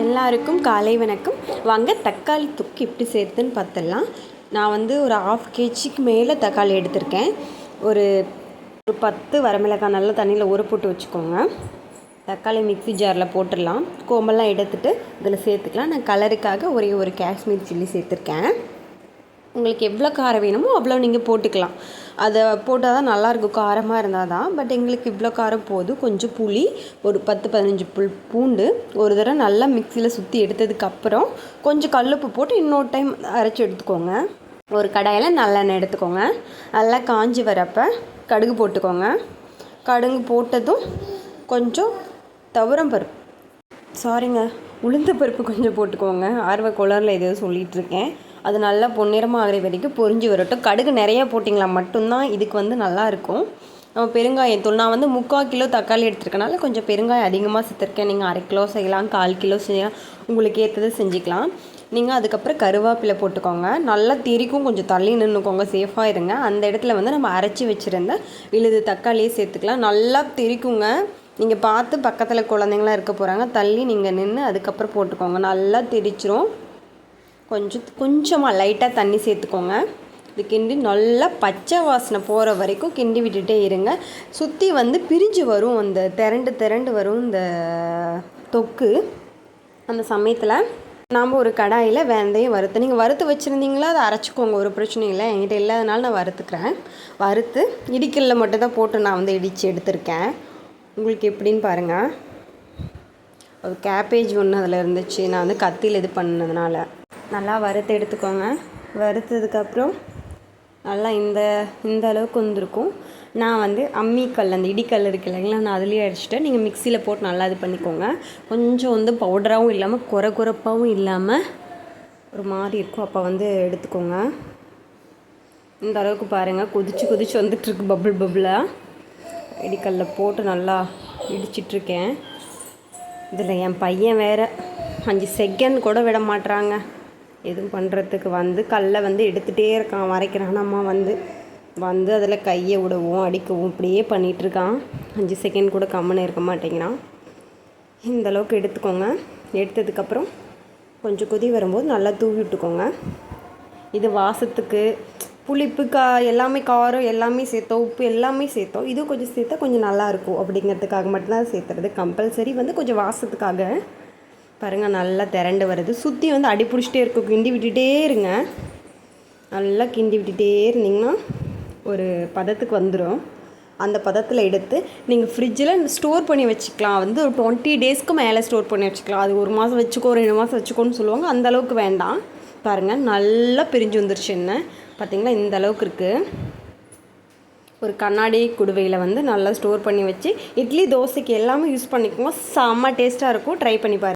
எல்லாருக்கும் காலை வணக்கம். வாங்க தக்காளி தொக்கு எப்படி சேர்த்துன்னு பார்த்துடலாம். நான் வந்து ஒரு ஆஃப் கேஜிக்கு மேலே தக்காளி எடுத்திருக்கேன். ஒரு ஒரு பத்து வரமிளகாய் நல்லா தண்ணியில் ஊற போட்டு வச்சுக்கோங்க. தக்காளி மிக்ஸி ஜாரில் போட்டுடலாம். கோம்பெல்லாம் எடுத்துகிட்டு இதில் சேர்த்துக்கலாம். நான் கலருக்காக ஒரே ஒரு காஷ்மீர் சில்லி சேர்த்துருக்கேன். உங்களுக்கு எவ்வளோ காரம் வேணுமோ அவ்வளோ நீங்கள் போட்டுக்கலாம். அதை போட்டால் தான் நல்லாயிருக்கும் காரமாக இருந்தால் தான். பட் எங்களுக்கு இவ்வளோ காரம் போதும். கொஞ்சம் புளி ஒரு பத்து பதினஞ்சு புல் பூண்டு ஒரு தடவை நல்லா மிக்சியில் சுற்றி எடுத்ததுக்கப்புறம் கொஞ்சம் கல்லுப்பு போட்டு இன்னொரு டைம் அரைச்சி எடுத்துக்கோங்க. ஒரு கடாயில் நல்லெண்ணெய் எடுத்துக்கோங்க. நல்லா காஞ்சி வரப்போ கடுகு போட்டுக்கோங்க. கடுகு போட்டதும் கொஞ்சம் துவரம் பருப்பு. சாரிங்க உளுந்த பருப்பு கொஞ்சம் போட்டுக்கோங்க. ஆர்வ குளரில் ஏதோ சொல்லிகிட்ருக்கேன். அது நல்லா பொன்னிறமாக ஆகிற வரைக்கும் பொரிஞ்சு வரட்டும். கடுகு நிறையா போட்டிங்களா? மட்டும்தான் இதுக்கு வந்து நல்லாயிருக்கும் நம்ம பெருங்காயம் தூள் நான் வந்து முக்கால் கிலோ தக்காளி எடுத்துருக்கனால கொஞ்சம் பெருங்காயம் அதிகமாக சேர்த்துருக்கேன். நீங்கள் அரை கிலோ செய்யலாம் கால் கிலோ செய்யலாம். உங்களுக்கு ஏற்றது செஞ்சுக்கலாம். நீங்கள் அதுக்கப்புறம் கருவேப்பிலை போட்டுக்கோங்க. நல்லா திரிக்கும் கொஞ்சம் தள்ளி நின்றுக்கோங்க சேஃபாக இருங்க. அந்த இடத்துல வந்து நம்ம அரைச்சி வச்சுருந்த விழுது தக்காளியே சேர்த்துக்கலாம். நல்லா திரிக்குங்க. நீங்கள் பார்த்து பக்கத்தில் குழந்தைங்களாம் இருக்க போகிறாங்க தள்ளி நீங்கள் நின்று அதுக்கப்புறம் போட்டுக்கோங்க. நல்லா திரிச்சிரும். கொஞ்சம் கொஞ்சமாக லைட்டாக தண்ணி சேர்த்துக்கோங்க. இது கிண்டி நல்லா பச்சை வாசனை போகிற வரைக்கும் கிண்டி விட்டுட்டே இருங்க. சுற்றி வந்து பிரிஞ்சு வரும் அந்த திரண்டு திரண்டு வரும் இந்த தொக்கு. அந்த சமயத்தில் நாம் ஒரு கடாயில் வெந்தயம் வறுத்து நீங்கள் வறுத்து வச்சுருந்தீங்களா? அதை அரைச்சிக்கோங்க ஒரு பிரச்சனையும் இல்லை. என்கிட்ட இல்லாதனால நான் வறுத்துக்கிறேன். வறுத்து இடிக்கல்ல மட்டும் தான் போட்டு நான் வந்து இடித்து எடுத்திருக்கேன். உங்களுக்கு எப்படின்னு பாருங்கள் ஒரு கேபேஜ் ஒன்று அதில் இருந்துச்சு. நான் வந்து கத்தியில் இது பண்ணதுனால. நல்லா வறுத்து எடுத்துக்கோங்க. வறுத்ததுக்கப்புறம் நல்லா இந்த இந்த அளவுக்கு வந்திருக்கும். நான் வந்து அம்மிக்கல் அந்த இடிக்கல் இருக்கு இல்லைங்களா நான் அதுலேயே அடிச்சுட்டேன் நீங்கள் மிக்சியில் போட்டு நல்லா இது பண்ணிக்கோங்க. கொஞ்சம் வந்து பவுடராகவும் இல்லாமல் குறை குறைப்பாகவும் இல்லாமல் ஒரு மாதிரி இருக்கும். அப்போ வந்து எடுத்துக்கோங்க. இந்த அளவுக்கு பாருங்கள் கொதிச்சு கொதிச்சு வந்துட்டுருக்கு பபுள் பபுளாக இடிக்கல்ல போட்டு நல்லா இடிச்சிட்ருக்கேன். இதில் என் பையன் வேறு அஞ்சு செகண்ட் கூட விட மாட்றாங்க. எதுவும் பண்ணுறதுக்கு வந்து கல்லை வந்து எடுத்துகிட்டே இருக்கான். வரைக்கிறான். அம்மா வந்து வந்து அதில் கையை விடவும் அடிக்கவும். இப்படியே பண்ணிகிட்ருக்கான் அஞ்சு செகண்ட் கூட கம்முன்னு இருக்க மாட்டேங்கிறான். இந்த அளவுக்கு எடுத்துக்கோங்க. எடுத்ததுக்கப்புறம் கொஞ்சம் கொதி வரும்போது நல்லா தூவி விட்டுக்கோங்க. இது வாசத்துக்கு புளிப்பு கா எல்லாமே காரம் எல்லாமே சேர்த்தோம். உப்பு எல்லாமே சேர்த்தோம். இதுவும் கொஞ்சம் சேர்த்தா கொஞ்சம் நல்லாயிருக்கும் அப்படிங்கிறதுக்காக மட்டும்தான் சேர்த்துறது. கம்பல்சரி வந்து கொஞ்சம் வாசத்துக்காக பாருங்கள் நல்லா திரண்டு வருது. சுற்றி வந்து அடி பிடிச்சிட்டே இருக்கும் கிண்டி விட்டுட்டே இருங்க. நல்லா கிண்டி விட்டுட்டே இருந்தீங்கன்னா ஒரு பதத்துக்கு வந்துடும் அந்த பதத்தில் எடுத்து நீங்கள் ஃப்ரிட்ஜில் ஸ்டோர் பண்ணி வச்சுக்கலாம். வந்து ஒரு டுவெண்ட்டி டேஸ்க்கு மேலே ஸ்டோர் பண்ணி வச்சுக்கலாம். அது ஒரு மாதம் வச்சுக்கோ ரெண்டு மாதம் வச்சுக்கோன்னு சொல்லுவாங்க. அந்த அளவுக்கு வேண்டாம். பாருங்கள் நல்லா பிரிஞ்சு வந்துருச்சு என்ன? பார்த்திங்களா இந்த அளவுக்கு இருக்குது ஒரு கண்ணாடி குடுவையில் வந்து நல்லா ஸ்டோர் பண்ணி வச்சு இட்லி தோசைக்கு எல்லாமே யூஸ் பண்ணிக்குவோம் செம்ம டேஸ்ட்டாக இருக்கும். ட்ரை பண்ணி பாருங்கள்